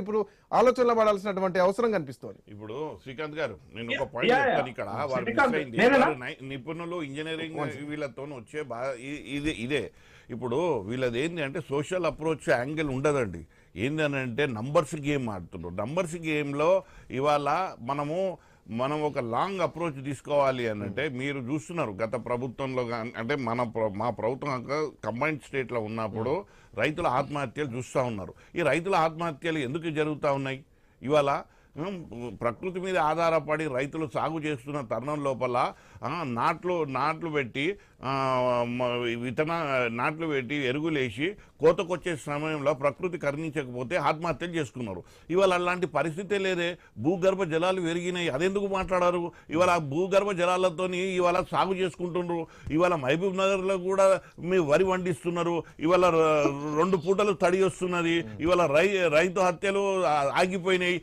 ఇప్పుడు ఆలోచనలో పడాల్సినటువంటి అవసరం కనిపిస్తోంది. ఇప్పుడు శ్రీకాంత్ గారు నేను ఒక పాయింట్. చెప్తాను ఇక్కడ వారు మిస్ అయింది. నిపుణులు ఇంజనీరింగ్ వీళ్ళతో వచ్చే ఇది ఇదే. ఇప్పుడు వీళ్ళది ఏంటి అంటే సోషల్ అప్రోచ్ యాంగిల్ ఉండదండి. ఏంది అని అంటే నంబర్స్ గేమ్ ఆడుతున్నారు నంబర్స్ గేమ్లో ఇవాళ మనము మనం ఒక లాంగ్ అప్రోచ్ తీసుకోవాలి అని అంటే మీరు చూస్తున్నారు గత ప్రభుత్వంలో అంటే మన మా ప్రభుత్వం కంబైన్డ్ స్టేట్లో ఉన్నప్పుడు రైతుల ఆత్మహత్యలు చూస్తూ ఉన్నారు. ఈ రైతుల ఆత్మహత్యలు ఎందుకు జరుగుతూ ఉన్నాయి? ఇవాళ ప్రకృతి మీద ఆధారపడి రైతులు సాగు చేస్తున్న తరుణం లోపల నాట్లు నాట్లు పెట్టి విత్తన నాట్లు పెట్టి ఎరుగులేసి కోతకొచ్చే సమయంలో ప్రకృతి కరుణించకపోతే ఆత్మహత్యలు చేసుకున్నారు. ఇవాళ అలాంటి పరిస్థితే లేదే. భూగర్భ జలాలు పెరిగినాయి అదెందుకు మాట్లాడారు? ఇవాళ భూగర్భ జలాలతోని ఇవాళ సాగు చేసుకుంటున్నారు ఇవాళ మహబూబ్ నగర్లో కూడా మీ వరి పండిస్తున్నారు ఇవాళ రెండు పూటలు తడి వస్తున్నది. ఇవాళ రై రైతు హత్యలు ఆగిపోయినాయి.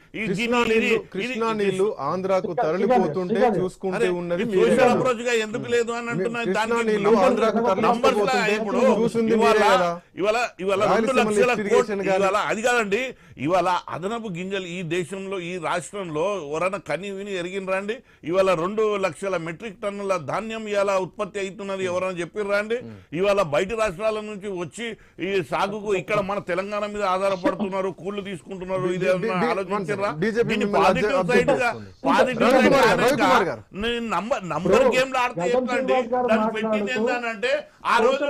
కృష్ణా నీళ్ళు ఆంధ్రాకు తరలిపోతుంటే చూసుకుంటూ ఉన్నది. అప్రోచ్గా ఎందుకు లేదు అని అంటున్నా కృష్ణా దానికి నీళ్ళు ఆంధ్రాకు చూసింది ఇవాళ మీరే కదా. ఇవాళ ఇవాళ రెండు రాయలసీమ లక్షల lift కోట్లు irrigation గాని- ఇవాళ అది కాదండి ఇవాళ అదనపు గింజలు ఈ దేశంలో ఈ రాష్ట్రంలో ఎవరైనా కని విని ఎరిగిన రండి ఇవాళ రెండు లక్షల మెట్రిక్ టన్నుల ధాన్యం ఇవాళ ఉత్పత్తి అవుతున్నది ఎవరైనా చెప్పిర్రా అండి ఇవాళ బయట రాష్ట్రాల నుంచి వచ్చి ఈ సాగుకు ఇక్కడ మన తెలంగాణ మీద ఆధారపడుతున్నారు కూళ్ళు తీసుకుంటున్నారు ఇది ఆలోచించారా దీన్ని పాజిటివ్ సైడ్గా. Positive side. నేను నంబర్ నంబర్ ఆడితే దాన్ని పెట్టింది మాట్లాడుతూ ఆ రోజు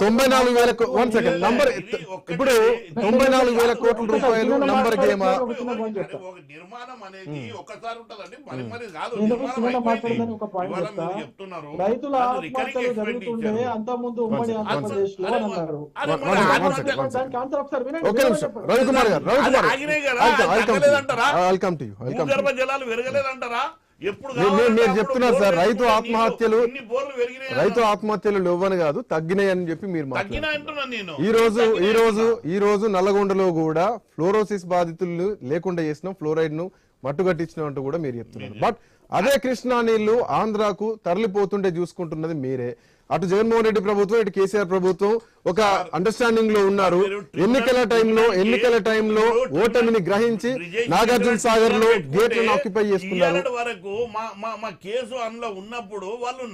తొంభై నాలుగు వేల వన్ సెకండ్ నంబర్ ఇప్పుడు తొంభై నాలుగు వేల కోట్ల రూపాయలు నంబర్ గేమా నిర్మాణం అనేది ఒక్కసారి ఉంటదండి మరి మరి కాదు చెప్తున్నారు రైతుల ఆత్మహత్యలు. జరుగుతుండే అంత ముందు ఉమ్మడి ఆంధ్రప్రదేశ్లో అన్నారు ఒకసారి నిమిషం. రవికుమార్ గారు రవికుమార్. జలాలు పెరగలేదంటారా ఎప్పుడు అప్పుడు చెప్తున్నారు సార్, రైతు ఆత్మహత్యలు రైతు ఆత్మహత్యలు లేవని కాదు తగ్గినాయి అని చెప్పి మీరు నేను. ఈ రోజు ఈ రోజు. ఈ రోజు నల్లగొండలో కూడా ఫ్లోరోసిస్ బాధితులు లేకుండా చేసినాం ఫ్లోరైడ్ను మట్టుగట్టించినాం అంటూ కూడా మీరు చెప్తున్నారు. బట్ అదే కృష్ణా నీళ్ళు ఆంధ్రాకు తరలిపోతుంటే చూసుకుంటున్నది మీరే. అటు జగన్మోహన్ రెడ్డి ప్రభుత్వం ఇటు కేసీఆర్ ప్రభుత్వం ఒక అండర్స్టాండింగ్లో ఉన్నారు. ఎన్నికల టైంలో ఎన్నికల టైంలో ఓటమిని గ్రహించి నాగార్జున సాగర్లో గేట్లను ఆక్యుపై చేసుకున్నారు. వరకు మా మా మా కేసు అందులో ఉన్నప్పుడు వాళ్ళు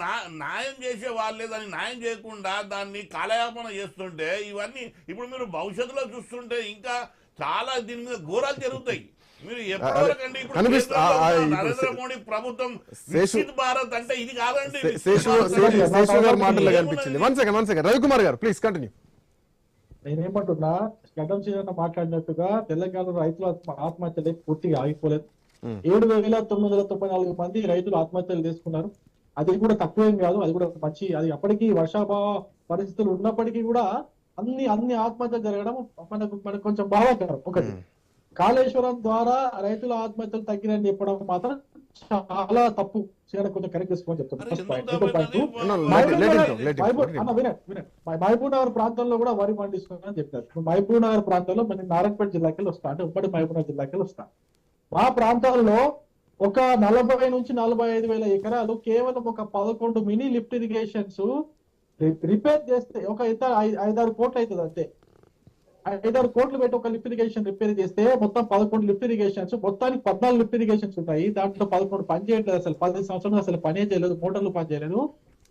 న్యాయం చేసే వాళ్ళే దాన్ని న్యాయం చేయకుండా దాన్ని కాలయాపన చేస్తుంటే ఇవన్నీ ఇప్పుడు మీరు భవిష్యత్తులో చూస్తుంటే ఇంకా చాలా దీని మీద ఘోరాలు జరుగుతాయి. కనిపించింది. One second one second Ravikumar garu please continue నేనేమంటున్నా గడ్డం సీజన్ మాట్లాడినట్టుగా తెలంగాణ రైతుల ఆత్మ- ఆత్మహత్యలు పూర్తిగా ఆగిపోలేదు. ఏడు వేల తొమ్మిది వందల తొంభై నాలుగు మంది రైతులు ఆత్మహత్యలు చేసుకున్నారు. అది కూడా తక్కువేం కాదు అది కూడా మంచి అది అప్పటికి వర్షాభావ పరిస్థితులు ఉన్నప్పటికీ కూడా అన్ని అన్ని ఆత్మహత్యలు జరగడం మనకు మనకు కొంచెం బాధాకరం. ఒకటి. కాళేశ్వరం ద్వారా రైతుల ఆత్మహత్యలు తగ్గినని చెప్పడం మాత్రం చాలా తప్పు. చేయడం కొంచెం కరెక్ట్ చేసుకోమని చెప్తాను మహబూబ్ నగర్- ప్రాంతంలో కూడా వరి పండిస్తున్నారని చెప్పారు. మహబూబ్ నగర్ ప్రాంతంలో మన నారాయణపేట జిల్లాకి వస్తా అంటే ఉమ్మడి మహబూబ్ నగర్ జిల్లాకి వస్తా. మా ప్రాంతాల్లో ఒక నలభై నుంచి నలభై ఐదు వేల ఎకరాలు కేవలం ఒక పదకొండు మినీ లిఫ్ట్ ఇరిగేషన్స్ రిపేర్ చేస్తే ఒక ఇతర ఐదారు కోట్లు అవుతుంది అంతే. ఐదారు కోట్లు పెట్టి ఒక లిఫ్ట్ ఇరిగేషన్ రిపేర్ చేస్తే మొత్తం పదకొండు లిఫ్ట్ ఇరిగేషన్స్ మొత్తానికి పద్నాలుగు లిఫ్ట్ ఇరిగేషన్స్ ఉన్నాయి దాంట్లో పదకొండు పని చేయట్లేదు అసలు. పది సంవత్సరాలు అసలు పనే చేయలేదు మోటార్లు పని చేయలేదు.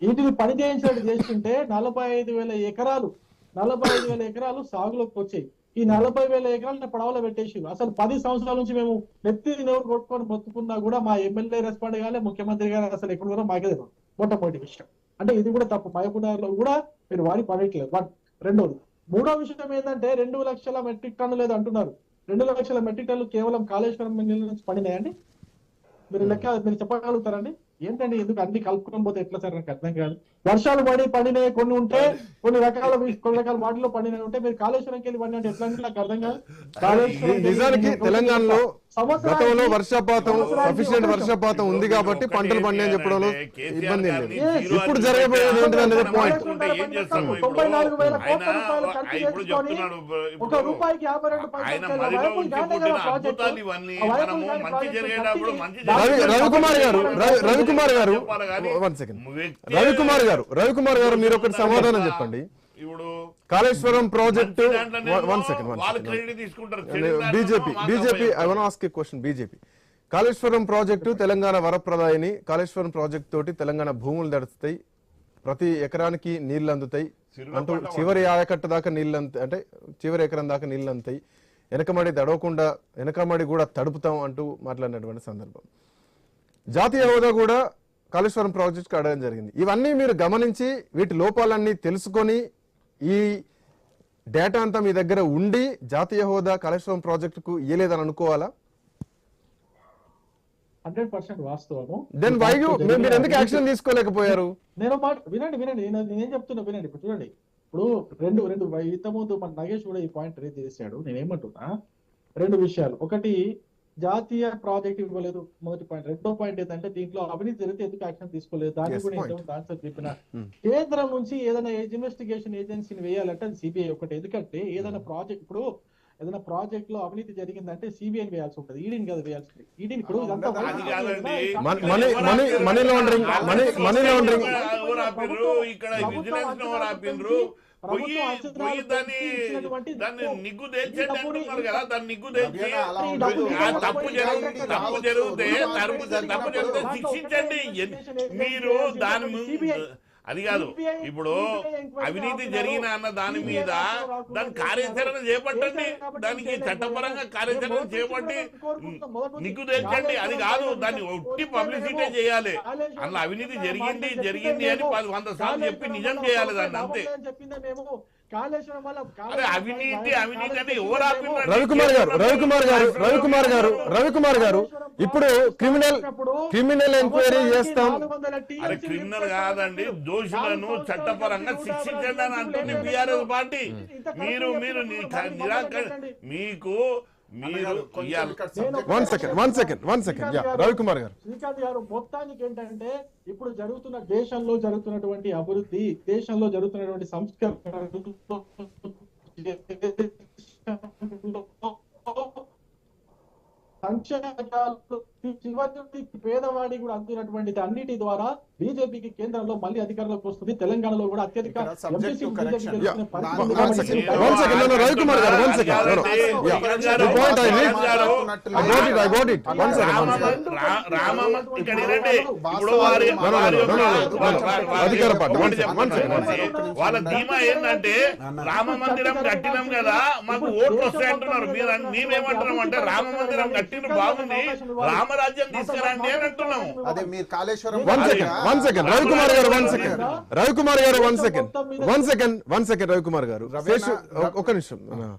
వీటిని పని చేయించినట్టు చేస్తుంటే నలభై ఐదు వేల ఎకరాలు నలభై ఐదు వేల ఎకరాలు సాగులోకి వచ్చాయి. ఈ నలభై వేల ఎకరాలను పడవలో పెట్టేసి అసలు పది సంవత్సరాల నుంచి మేము నెత్తి నోరు కొట్టుకొని బతుకున్నా కూడా మా ఎమ్మెల్యే రెస్పాండ్ కాలే ముఖ్యమంత్రి గారు అసలు ఎక్కడ కూడా మాకే తెలియదు. మొట్టమొదటి విషయం. అంటే ఇది కూడా తప్పు. మహబూబ్నగర్లో కూడా మీరు వాడి పడట్లేదు బట్ రెండోది. మూడో విషయం ఏంటంటే రెండు లక్షల మెట్రిక్ టన్ను లేదు అంటున్నారు. రెండు లక్షల మెట్రిక్ టన్నులు కేవలం కాళేశ్వరం నీళ్ళ నుంచి పడినాయండి. మీరు లెక్క మీరు చెప్పగలుగుతారండి? ఏంటండి ఎందుకు అన్ని కలుపుకొని పోతే ఎట్లా సార్ నాకు అర్థం కాదు. వర్షాలు పడి పండినవి కొన్ని ఉంటే కొన్ని రకాల కొన్ని రకాల వాటిలో పండినవి ఉంటే మీరు కాళేశ్వరంకి వెళ్ళి పండి అంటే ఎట్లా అంటే నాకు అర్థం కాదు? నిజానికి నేను తెలంగాణలో గతంలో వర్షపాతం సఫిషియెంట్ వర్షపాతం ఉంది కాబట్టి పంటలు పండి అని చెప్పడంలో ఇబ్బంది ఇప్పుడు జరగబోయేది ఏంటిది అనేది పాయింట్ ఒక రూపాయికి యాభై రెండు రవికుమార్ గారు రవి- రవికుమార్ గారు వన్ సెకండ్ రవికుమార్ గారు రవికుమార్ గారు మీరు ఒకటి సమాధానం చెప్పండి. ఇప్పుడు కాళేశ్వరం ప్రాజెక్టు వన్ సెకండ్ వాళ్ళు క్రెడిట్ తీసుకుంటారు. BJP BJP I. One ask question BJP. Kaleshwaram project Telangana వరప్రదాయని Kaleshwaram project తోటి తెలంగాణ భూములు దడుస్తాయి ప్రతి ఎకరానికి నీళ్ళు అందుతాయి అంటూ చివరి ఆయకట్ట దాకా నీళ్ళు అంత అంటే చివరి ఎకరం దాకా నీళ్ళు అందుతాయి వెనకమడి తడవకుండా వెనకమడి కూడా తడుపుతాం అంటూ మాట్లాడినటువంటి సందర్భం. జాతీయ హోదా కూడా కాళేశ్వరం ప్రాజెక్ట్కి అడగడం జరిగింది. ఇవన్నీ మీరు గమనించి వీటి లోపాలన్నీ తెలుసుకొని ఈ డేటా అంతా మీ దగ్గర ఉండి జాతీయ హోదా కాళేశ్వరం ప్రాజెక్టుకు ఇయ్యలేదని అనుకోవాలా? హండ్రెడ్ పర్సెంట్ వాస్తవము. దెన్ వై యూ మీరు ఎందుకు యాక్షన్ తీసుకోలేకపోయారు? నేను మాట వినండి వినండి. నేను నేనేం చెప్తున్నా వినండి. ఇప్పుడు చూడండి. ఇప్పుడు రెండు రెండు ఇంతకుముందు మన నగేష్ కూడా ఈ పాయింట్ రేజ్ చేశాడు. నేను ఏమంటున్నా రెండు విషయాలు. ఒకటి జాతీయ ప్రాజెక్ట్ ఇవ్వలేదు. మొదటి పాయింట్ రెండో పాయింట్ ఏంటంటే దీంట్లో అవినీతి జరిగితే ఎందుకు యాక్షన్ తీసుకోలేదు? దాన్ని కూడా ఆన్సర్ చెప్పిన Hmm. కేంద్రం నుంచి ఏదైనా ఇన్వెస్టిగేషన్ ఏజెన్సీని వేయాలంటే అది సిబిఐ ఒకటి ఎందుకంటే ఏదైనా ప్రాజెక్ట్ ఇప్పుడు ఏదైనా ప్రాజెక్ట్లో అవినీతి జరిగిందంటే సిబిఐని వేయాల్సి ఉంటుంది. ఈడీని కాదు వేయాల్సింది. ఈడీని ఇప్పుడు ఇదంతా అది కాదండి. మన- money money money laundering money laundering దాన్ని నిగ్గు కదా నిగ్గు తేల్చి. తప్పు జరిగితే తప్పు జరిగితే తప్పు తప్పు జరిగితే శిక్షించండి మీరు దాని ముందు అది కాదు. ఇప్పుడు అవినీతి జరిగిన అన్న దాని మీద దాని కార్యాచరణ చేపట్టండి. దానికి చట్టపరంగా కార్యాచరణ చేపట్టి నిగ్గు తెచ్చండి అది కాదు దాన్ని ఒట్టి పబ్లిసిటీ చేయాలి. అందులో అవినీతి జరిగింది జరిగింది అని పది వంద సార్లు చెప్పి నిజం చేయాలి దాన్ని అంతే. రవికుమార్ గారు రవికుమార్ గారు రవికుమార్ గారు రవికుమార్ గారు ఇప్పుడు క్రిమినల్ క్రిమినల్ ఎంక్వైరీ చేస్తాం. అరే క్రిమినల్ కాదండి. దోషులను చట్టపరంగా శిక్షించండి అని అంటుంది బీఆర్ఎస్ పార్టీ. మీరు మీరు మీకు. One second one second one second yeah Ravikumar garu Srikanth garu మొత్తానికి ఏంటంటే ఇప్పుడు జరుగుతున్న దేశంలో జరుగుతున్నటువంటి అభివృద్ధి దేశంలో జరుగుతున్నటువంటి సంస్కరణ సంక్షేమాలు చివరి పేదవాడి కూడా అందుతున్నటువంటి అన్నిటి ద్వారా బీజేపీకి కేంద్రంలో మళ్ళీ అధికారంలోకి వస్తుంది. తెలంగాణలో కూడా అత్యధిక. వాళ్ళ ధీమా ఏంటంటే రామ మందిరం కట్టినాం కదా మాకు ఓట్లు వస్తాయి అంటున్నారు. మీరు మేమేమంటున్నాం అంటే రామ మందిరం కట్టిన బాగుంది. రామరాజ్యం తీసుకురండి అని అంటున్నాము. అదే మీరు Kaleshwaram one second one second Ravikumar garu one second Ravikumar garu one second one second one second Ravikumar garu. ఒక- నిమిషం.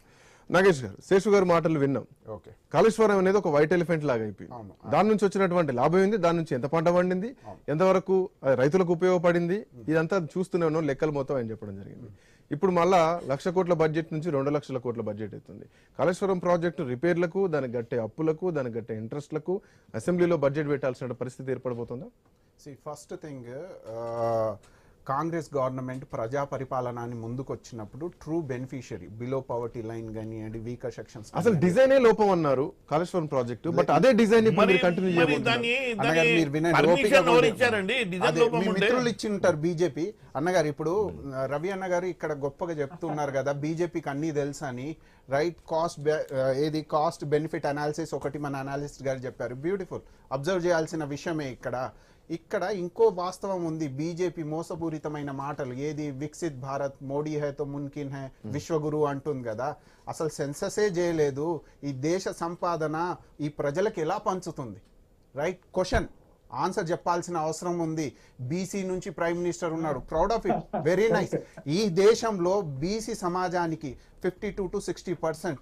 నాగేష్ గారు శేషు గారు మాటలు విన్నాం. ఓకే. కాళేశ్వరం అనేది ఒక వైట్ ఎలిఫెంట్ లాగా అయిపోయింది. దాని నుంచి వచ్చినటువంటి లాభం ఏంది? దాని నుంచి ఎంత పంట పండింది? ఎంతవరకు రైతులకు ఉపయోగపడింది? ఇదంతా చూస్తూనే ఉన్నాం. లెక్కలు మొత్తం ఆయన చెప్పడం జరిగింది. ఇప్పుడు మళ్ళా లక్ష కోట్ల బడ్జెట్ నుంచి రెండు లక్షల కోట్ల బడ్జెట్ అవుతుంది. కాళేశ్వరం ప్రాజెక్టు రిపేర్లకు దానికి గట్టే అప్పులకు దానికి గట్టే ఇంట్రెస్ట్లకు అసెంబ్లీలో బడ్జెట్ పెట్టాల్సిన పరిస్థితి ఏర్పడబోతుందా? See first thing Congress government ప్రజా పరిపాలన అని ముందుకు వచ్చినప్పుడు true beneficiary below poverty line కానివ్వండి వీకర్ సెక్షన్స్ అసలు డిజైనే లోపం అన్నారు కాళేశ్వరం ప్రాజెక్టు బట్ అదే డిజైన్ కంటిన్యూ మరి వినండి మిత్రులు ఇచ్చి ఉంటారు బీజేపీ. అన్నగారు ఇప్పుడు రవి అన్న గారు ఇక్కడ గొప్పగా చెప్తున్నారు కదా బీజేపీకి అన్ని తెలుసు అని రైట్ కాస్ట్ ఏది కాస్ట్ బెనిఫిట్ అనాలిసిస్ ఒకటి మన అనాలిస్ట్ గారు చెప్పారు. బ్యూటిఫుల్ అబ్జర్వ్ చేయాల్సిన విషయమే ఇక్కడ. ఇక్కడ ఇంకో వాస్తవం ఉంది. బీజేపీ మోసపూరితమైన మాటలు. ఏది? వికసిత్ భారత్ మోడీ హై తో మున్కిన్ హై విశ్వగురు అంటుంది కదా. అసలు సెన్ససే చేయలేదు. ఈ దేశ సంపాదన ఈ ప్రజలకు ఎలా పంచుతుంది? రైట్? క్వశ్చన్. ఆన్సర్ చెప్పాల్సిన అవసరం ఉంది. బీసీ నుంచి ప్రైమ్ మినిస్టర్ ఉన్నారు. Proud of it very nice ఈ దేశంలో బీసీ సమాజానికి fifty two to sixty percent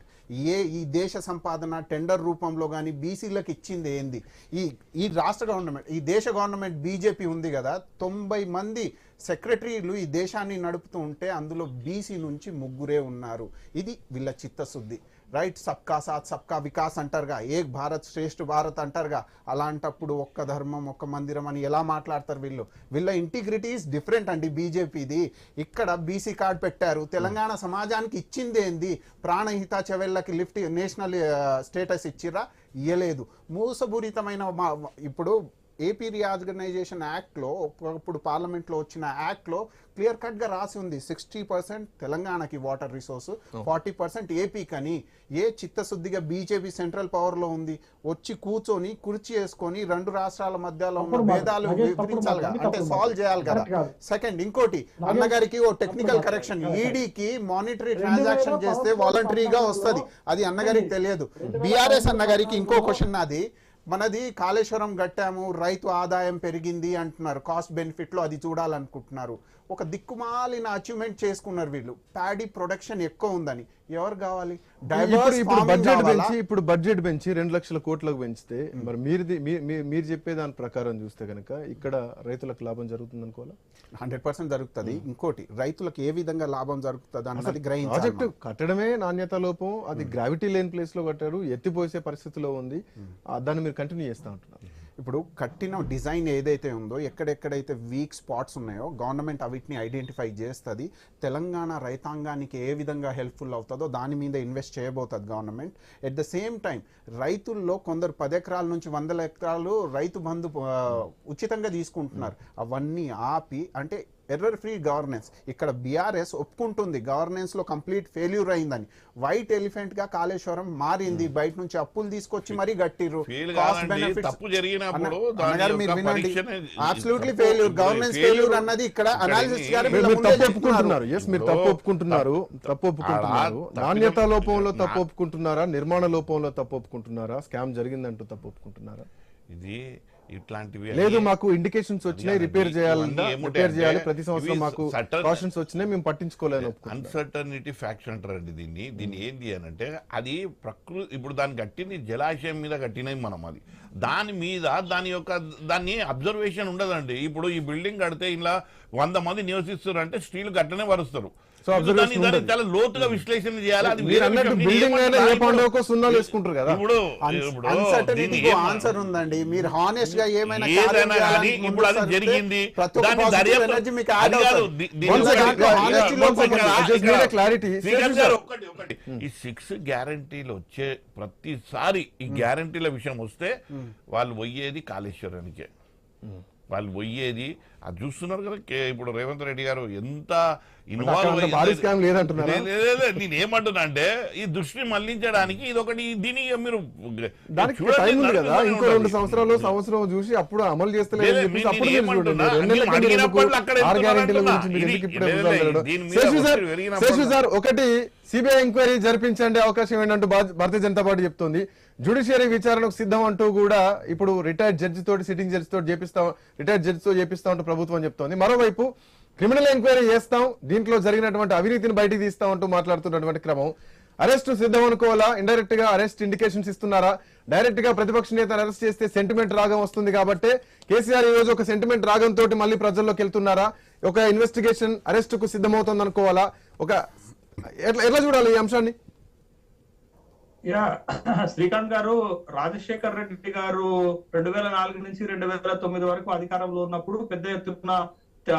ఏ ఈ దేశ సంపాదన టెండర్ రూపంలో కానీ బీసీలకు ఇచ్చింది ఏంది? ఈ ఈ రాష్ట్ర గవర్నమెంట్ ఈ దేశ గవర్నమెంట్ బీజేపీ ఉంది కదా. తొంభై మంది సెక్రటరీలు ఈ దేశాన్ని నడుపుతూ ఉంటే అందులో బీసీ నుంచి ముగ్గురే ఉన్నారు. ఇది వీళ్ళ చిత్తశుద్ధి. రైట్ సబ్కా సాత్ సబ్కా వికాస్ అంటారుగా. ఏక్ భారత్ శ్రేష్ఠ భారత్ అంటారుగా. అలాంటప్పుడు ఒక్క ధర్మం ఒక్క మందిరం అని ఎలా మాట్లాడతారు వీళ్ళు? వీళ్ళ ఇంటిగ్రిటీ ఈస్ డిఫరెంట్ అండి బీజేపీది. ఇక్కడ బీసీ కార్డ్ పెట్టారు. తెలంగాణ సమాజానికి ఇచ్చింది ఏంది? ప్రాణహిత చెవెళ్ళకి లిఫ్ట్ నేషనల్ స్టేటస్ ఇచ్చిర్రా? ఇయ్యలేదు. మోసపూరితమైన మా- ఇప్పుడు ఏపీ రీఆర్గనైజేషన్ యాక్ట్లో ఇప్పుడు పార్లమెంట్లో వచ్చిన యాక్ట్లో క్లియర్ కట్గా రాసి ఉంది సిక్స్టీ పర్సెంట్ తెలంగాణకి వాటర్ రిసోర్స్ ఫార్టీ పర్సెంట్ ఏపీకి అని ఏ చిత్తశుద్ధిగా బీజేపీ సెంట్రల్ పవర్లో ఉంది వచ్చి కూర్చొని కుర్చీ వేసుకొని రెండు రాష్ట్రాల మధ్యలో ఉన్న. భేదాలు వివరించాలి. అంటే సాల్వ్. చేయాలి కదా. సెకండ్ ఇంకోటి అన్నగారికి ఓ టెక్నికల్. కరెక్షన్. ఈడీకి మానిటరీ ట్రాన్సాక్షన్ చేస్తే వాలంటరీగా వస్తది అది అన్నగారికి తెలియదు బీఆర్ఎస్ అన్నగారికి ఇంకో క్వశ్చన్ నాది మనది కాళేశ్వరం కట్టాము రైతు ఆదాయం పెరిగింది అంటున్నారు. కాస్ట్ బెనిఫిట్లో అది చూడాలనుకుంటున్నారు. ఒక దిక్కుమాలిన అచీవ్మెంట్ చేసుకున్నారు వీళ్ళు. ప్యాడీ ప్రొడక్షన్ ఎక్కువ ఉందని. ఎవరు కావాలి? ఇప్పుడు బడ్జెట్ పెంచి ఇప్పుడు బడ్జెట్ పెంచి రెండు లక్షల కోట్లకు పెంచితే మరి మీరుది మీ- మీ- మీరు చెప్పే దాని ప్రకారం చూస్తే కనుక ఇక్కడ రైతులకు లాభం జరుగుతుంది అనుకోవాలా? హండ్రెడ్ పర్సెంట్ జరుగుతుంది. ఇంకోటి రైతులకు ఏ విధంగా లాభం జరుగుతుంది అన్నది గ్రహించాలి ప్రాజెక్ట్ కట్టడమే నాణ్యత లోపం. అది గ్రావిటీ లేని ప్లేస్లో కట్టారు. ఎత్తిపోసే పరిస్థితిలో ఉంది. ఆ, దాన్ని మీరు కంటిన్యూ చేస్తా ఉంటున్నారు. ఇప్పుడు కట్టిన డిజైన్ ఏదైతే ఉందో ఎక్కడెక్కడైతే వీక్ స్పాట్స్ ఉన్నాయో గవర్నమెంట్ అవిటిని ఐడెంటిఫై చేస్తుంది. తెలంగాణ రైతాంగానికి ఏ విధంగా హెల్ప్ఫుల్ అవుతుందో దాని మీద ఇన్వెస్ట్ చేయబోతుంది government at the same time రైతుల్లో కొందరు పది ఎకరాల నుంచి వందల ఎకరాలు రైతు బంధు ఉచితంగా తీసుకుంటున్నారు. అవన్నీ ఆపి అంటే ఎర్రర్ ఫ్రీ గవర్నెన్స్ ఇక్కడ బీఆర్ఎస్ ఒప్పుకుంటుంది. గవర్నెన్స్లో కంప్లీట్ ఫెయిల్యూర్ అయిందని. వైట్ ఎలిఫెంట్గా కాళేశ్వరం మారింది. బయట నుంచి అప్పులు తీసుకొచ్చి మరీ గట్టిర్రు మీరు వినండి. అబ్సల్యూట్లీ ఫెయిల్యూర్ గవర్నెన్స్ ఫెయిల్యూర్ అన్నది ఇక్కడ అనాలిసిస్? గారు మీరు తప్పు. ఒప్పుకుంటున్నారు. ఎస్ మీరు తప్పు ఒప్పుకుంటున్నారు. తప్పు ఒప్పుకుంటున్నారు. ఆడ నాణ్యత లోపంలో తప్పు ఒప్పుకుంటున్నారా? నిర్మాణ లోపంలో తప్పు ఒప్పుకుంటున్నారా? స్కామ్ జరిగిందంటూ తప్పు ఒప్పుకుంటున్నారా? ఇది ఇట్లాంటివి లేదు మాకు ఇండికేషన్స్ వచ్చినాయి రిపేర్ చేయాలి రిపేర్ చేయాలి ప్రతి సంవత్సరం మాకు కాషన్స్ వచ్చినాయి మేము పట్టించుకోలేను ఒప్పుకుంటున్నాం. అన్సర్టనిటీ ఫ్యాక్షన్ అంటారండి దీన్ని. దీన్ని ఏంది అని అంటే అది ప్రకృతి ఇప్పుడు దాన్ని కట్టింది జలాశయం మీద కట్టినది మనం అది. దాని మీద దాని యొక్క దాన్ని అబ్జర్వేషన్ ఉండదండి. ఇప్పుడు ఈ బిల్డింగ్ కడితే ఇలా వంద మంది నివసిస్తారు అంటే స్టీల్ గట్టనే వరుస్తారు. చాలా లోతుగా విశ్లేషణ చేయాలి అది బిల్డింగ్ సున్నాలు వేసుకుంటారు కదా. ఇప్పుడు ఆన్సర్ ఉందండి. మీరు హానెస్ట్గా ఏమైనా ఇప్పుడు అది జరిగింది. ఒకటి ఒకటి. ఈ సిక్స్ గ్యారంటీలు వచ్చే ప్రతిసారి ఈ గ్యారంటీల విషయం వస్తే వాళ్ళు పోయేది కాళేశ్వరానికే. వాళ్ళు పోయేది. అది చూస్తున్నారు కదా ఇప్పుడు రేవంత్ రెడ్డి గారు ఎంత అక్కడ అంత భారీ scam లేదంటున్నారా? నేను ఏమంటున్నా అంటే ఈ దృష్టిని మళ్ళించడానికి ఇది ఒకటి దీని మీరు ఇంకో రెండు. సంవత్సరాలు సంవత్సరం చూసి అప్పుడు అమలు చేస్తలేదు సార్ ఒకటి సిబిఐ ఎంక్వైరీ జరిపించండి అవకాశం ఏంటంటూ భారతీయ జనతా పార్టీ చెప్తుంది. జ్యుడిషియరీ విచారణకు సిద్ధం అంటూ కూడా ఇప్పుడు రిటైర్డ్ జడ్జి తోటి సిట్టింగ్ జడ్జి తోటి చేపిస్తాం రిటైర్డ్ జడ్జి తో చేపిస్తా అంటూ ప్రభుత్వం చెప్తోంది. మరోవైపు క్రిమినల్ ఎంక్వైరీ చేస్తాం దీంట్లో జరిగినటువంటి అవినీతిని బయటికి తీస్తాం అంటూ మాట్లాడుతున్నటువంటి క్రమం. అరెస్ట్ సిద్ధం అనుకోవాలా? ఇండైరెక్ట్గా అరెస్ట్ ఇండికేషన్స్ ఇస్తున్నారా? డైరెక్ట్గా ప్రతిపక్ష నేతను అరెస్ట్ చేస్తే సెంటిమెంట్ రాగం వస్తుంది కాబట్టి కేసీఆర్ ఈ రోజు ఒక సెంటిమెంట్ రాగం తోటి మళ్ళీ ప్రజల్లోకి వెళ్తున్నారా? ఒక ఇన్వెస్టిగేషన్ అరెస్ట్కు సిద్ధమవుతుంది అనుకోవాలా ఒక ఎట్లా ఎట్లా చూడాలి ఈ అంశాన్ని? యా శ్రీకాంత్ గారు రాజశేఖర్ రెడ్డి గారు రెండు వేల నాలుగు నుంచి రెండు వేల తొమ్మిది వరకు అధికారంలో ఉన్నప్పుడు పెద్ద ఎత్తున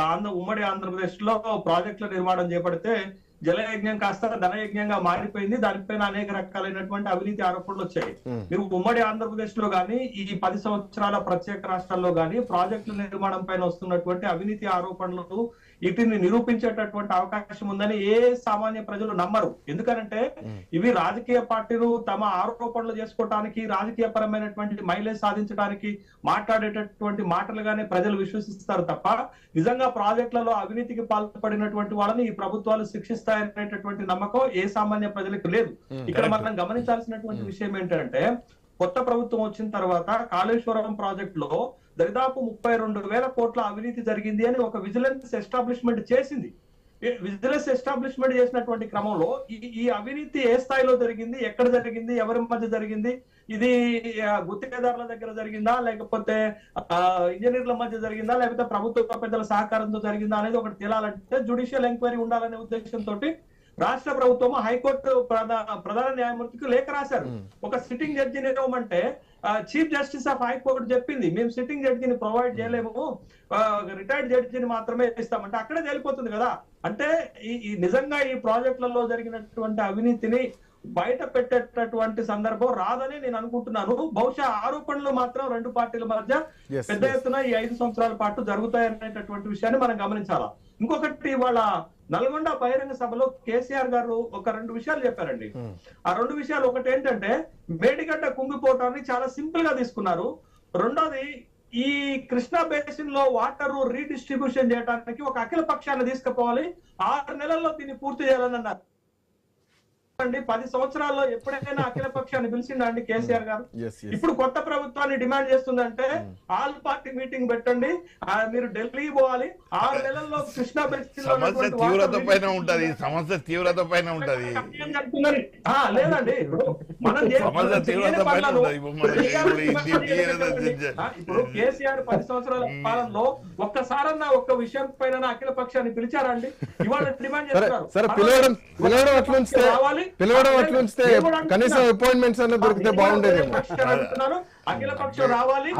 ఆంధ్ర ఉమ్మడి ఆంధ్రప్రదేశ్లో ప్రాజెక్టుల నిర్మాణం చేపడితే జలయజ్ఞం కాస్త ధనయజ్ఞంగా మారిపోయింది. దానిపైన అనేక రకాలైనటువంటి అవినీతి ఆరోపణలు వచ్చాయి. మీరు ఉమ్మడి ఆంధ్రప్రదేశ్లో గానీ ఈ పది సంవత్సరాల ప్రత్యేక రాష్ట్రాల్లో గానీ ప్రాజెక్టుల నిర్మాణం పైన వస్తున్నటువంటి అవినీతి ఆరోపణలు వీటిని నిరూపించేటటువంటి అవకాశం ఉందని ఏ సామాన్య ప్రజలు నమ్మరు. ఎందుకనంటే ఇవి రాజకీయ పార్టీలు తమ ఆరోపణలు చేసుకోవటానికి రాజకీయ పరమైనటువంటి మైలేజ్ సాధించడానికి మాట్లాడేటటువంటి మాటలుగానే ప్రజలు విశ్వసిస్తారు తప్ప నిజంగా ప్రాజెక్టులలో అవినీతికి పాల్పడినటువంటి వాళ్ళని ఈ ప్రభుత్వాలు శిక్షిస్తాయనేటటువంటి నమ్మకం ఏ సామాన్య ప్రజలకు లేదు. ఇక్కడ మనం గమనించాల్సినటువంటి విషయం ఏంటంటే కొత్త ప్రభుత్వం వచ్చిన తర్వాత కాళేశ్వరం ప్రాజెక్ట్లో దరిదాపు ముప్పై రెండు వేల కోట్ల అవినీతి జరిగింది అని ఒక విజిలెన్స్ ఎస్టాబ్లిష్మెంట్ చేసింది. విజిలెన్స్ ఎస్టాబ్లిష్మెంట్ చేసినటువంటి క్రమంలో ఈ అవినీతి ఏ స్థాయిలో జరిగింది ఎక్కడ జరిగింది ఎవరి మధ్య జరిగింది ఇది ఆ, గుత్తేదారుల దగ్గర జరిగిందా లేకపోతే ఇంజనీర్ల మధ్య జరిగిందా లేకపోతే ప్రభుత్వ పెద్దల సహకారంతో జరిగిందా అనేది ఒకటి తేలాలంటే జుడిషియల్ ఎంక్వైరీ ఉండాలనే ఉద్దేశంతో రాష్ట్ర ప్రభుత్వం హైకోర్టు ప్రధా- ప్రధాన న్యాయమూర్తికి లేఖ రాశారు. ఒక సిట్టింగ్ జడ్జిని ఇవ్వమంటే చీఫ్ జస్టిస్ ఆఫ్ హైకోర్టు చెప్పింది మేము సిట్టింగ్ జడ్జిని ప్రొవైడ్ చేయలేము రిటైర్డ్ జడ్జిని మాత్రమే ఇస్తామంటే అక్కడే తేలిపోతుంది కదా. అంటే ఈ నిజంగా ఈ ప్రాజెక్టులలో జరిగినటువంటి అవినీతిని బయట పెట్టేటటువంటి సందర్భం రాదని నేను అనుకుంటున్నాను. బహుశా ఆరోపణలు మాత్రం రెండు పార్టీల మధ్య పెద్ద. ఎత్తున ఈ ఐదు సంవత్సరాల పాటు జరుగుతాయనేటటువంటి విషయాన్ని మనం గమనించాలా? ఇంకొకటి వాళ్ళ నల్గొండ బహిరంగ సభలో కేసీఆర్ గారు ఒక రెండు విషయాలు చెప్పారండి. ఆ రెండు విషయాలు ఒకటి ఏంటంటే మేడిగడ్డ కుంగిపోవటాన్ని చాలా సింపుల్గా తీసుకున్నారు. రెండోది ఈ కృష్ణా బేసిన్లో వాటర్ రీడిస్ట్రిబ్యూషన్ చేయడానికి ఒక అఖిల పక్షాన్ని తీసుకుపోవాలి. ఆరు నెలల్లో దీన్ని పూర్తి చేయాలని అన్నారు. అండి పది సంవత్సరాల్లో ఎప్పుడైనా అఖిల పక్షాన్ని పిలిచిండా అండి కేసీఆర్ గారు? ఎస్ ఇప్పుడు కొత్త ప్రభుత్వాన్ని డిమాండ్ చేస్తుందంటే ఆల్ పార్టీ మీటింగ్ పెట్టండి. మీరు ఢిల్లీ పోవాలి. ఆరు నెలల్లో కృష్ణా సమస్య తీవ్రత పైన ఉంటది. సమస్య తీవ్రత పైన ఉంటది. లేదండి. ఇప్పుడు సమస్య తీవ్రత పైన కేసీఆర్ పది సంవత్సరాల పాలనలో ఒక్కసారన్నా ఒక్క విషయం పైన అఖిల పక్షాన్ని పిలిచారండి ఇవాళ డిమాండ్ అట్లుంచితే రావాలి. పిలవడం నేను కూడా కనీసం. అపాయింట్మెంట్స్ అన్న దొరికితే బాగుండేదేమో. అఖిల పక్షం రావాలి.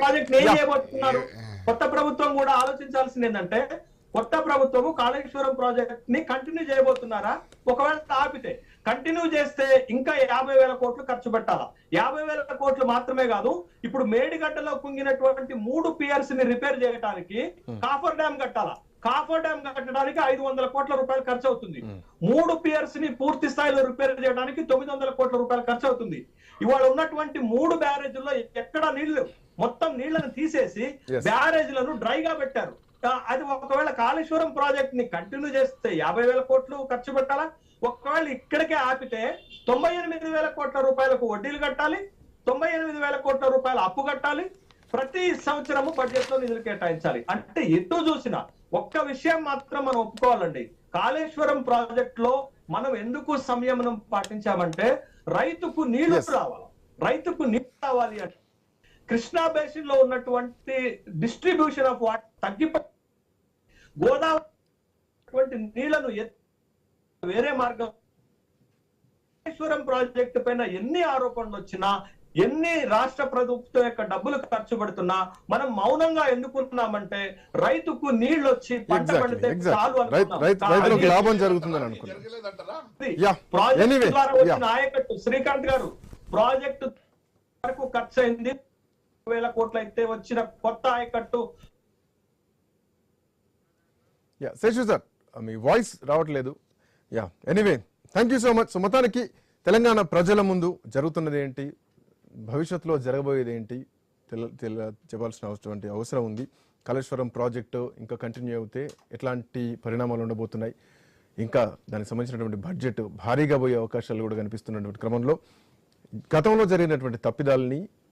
ప్రాజెక్ట్ ఏం. చేయబోతున్నారు? కొత్త ప్రభుత్వం కూడా ఆలోచించాల్సింది ఏంటంటే కొత్త ప్రభుత్వము కాళేశ్వరం ప్రాజెక్ట్ని కంటిన్యూ చేయబోతున్నారా? ఒకవేళ ఆపితే కంటిన్యూ చేస్తే ఇంకా యాభై వేల కోట్లు ఖర్చు పెట్టాలా? యాభై వేల కోట్లు మాత్రమే కాదు ఇప్పుడు మేడిగడ్డలో కుంగినటువంటి మూడు పియర్స్ని రిపేర్ చేయడానికి కాఫర్ డ్యామ్ కట్టాలా? కాఫర్ డ్యామ్ కట్టడానికి ఐదు వందల కోట్ల రూపాయలు ఖర్చు అవుతుంది. మూడు పియర్స్ని పూర్తి స్థాయిలో రిపేర్ చేయడానికి తొమ్మిది వందల కోట్ల రూపాయలు ఖర్చు అవుతుంది. ఇవాళ ఉన్నటువంటి మూడు బ్యారేజ్ల్లో ఎక్కడ నీళ్ళు మొత్తం నీళ్ళను తీసేసి. బ్యారేజ్లను డ్రైగా పెట్టారు. అది ఒకవేళ కాళేశ్వరం ప్రాజెక్ట్ని కంటిన్యూ చేస్తే యాభై వేల కోట్లు ఖర్చు పెట్టాలా? ఒకవేళ ఇక్కడికే ఆపితే తొంభై ఎనిమిది వేల కోట్ల రూపాయలకు వడ్డీలు కట్టాలి తొంభై ఎనిమిది వేల కోట్ల రూపాయల అప్పు కట్టాలి ప్రతి సంవత్సరము బడ్జెట్లో నిధులు కేటాయించాలి. అంటే ఎటు చూసినా ఒక్క విషయం మాత్రం మనం ఒప్పుకోవాలండి కాళేశ్వరం ప్రాజెక్ట్లో మనం ఎందుకు సంయమనం పాటించామంటే రైతుకు నీళ్ళు. రావాలి రైతుకు నీళ్ళు రావాలి అంటే కృష్ణా బేసిన్లో ఉన్నటువంటి డిస్ట్రిబ్యూషన్ ఆఫ్ వాటర్ తగ్గిపోయి గోదావరి నీళ్ళను వేరే మార్గం కాళేశ్వరం ప్రాజెక్టు పైన ఎన్ని ఆరోపణలు వచ్చినా ఎన్ని రాష్ట్ర ప్రభుత్వం యొక్క డబ్బులు ఖర్చు పెడుతున్నా మనం మౌనంగా ఎందుకున్నామంటే రైతుకు నీళ్ళు వచ్చి పంట పండితే చాలు రైతులకు లాభం జరుగుతుందని అనుకున్నాను. ఆయకట్టు శ్రీకాంత్ గారు ప్రాజెక్టు వరకు ఖర్చు అయింది వేల కోట్లు అయితే వచ్చిన కొత్త ఆయకట్టు. యా శేషు సార్ మీ వాయిస్ రావట్లేదు. Yeah anyway thank you so much so మొత్తానికి తెలంగాణ ప్రజల ముందు జరుగుతున్నది ఏంటి? భవిష్యత్తులో జరగబోయేది ఏంటి తెల తెల చెప్పాల్సిన అవసరం అవసరం ఉంది. కాళేశ్వరం ప్రాజెక్టు ఇంకా కంటిన్యూ అవుతే ఎట్లాంటి పరిణామాలు ఉండబోతున్నాయి? ఇంకా దానికి సంబంధించినటువంటి బడ్జెట్ భారీగా పోయే అవకాశాలు కూడా కనిపిస్తున్నటువంటి క్రమంలో గతంలో జరిగినటువంటి తప్పిదాలని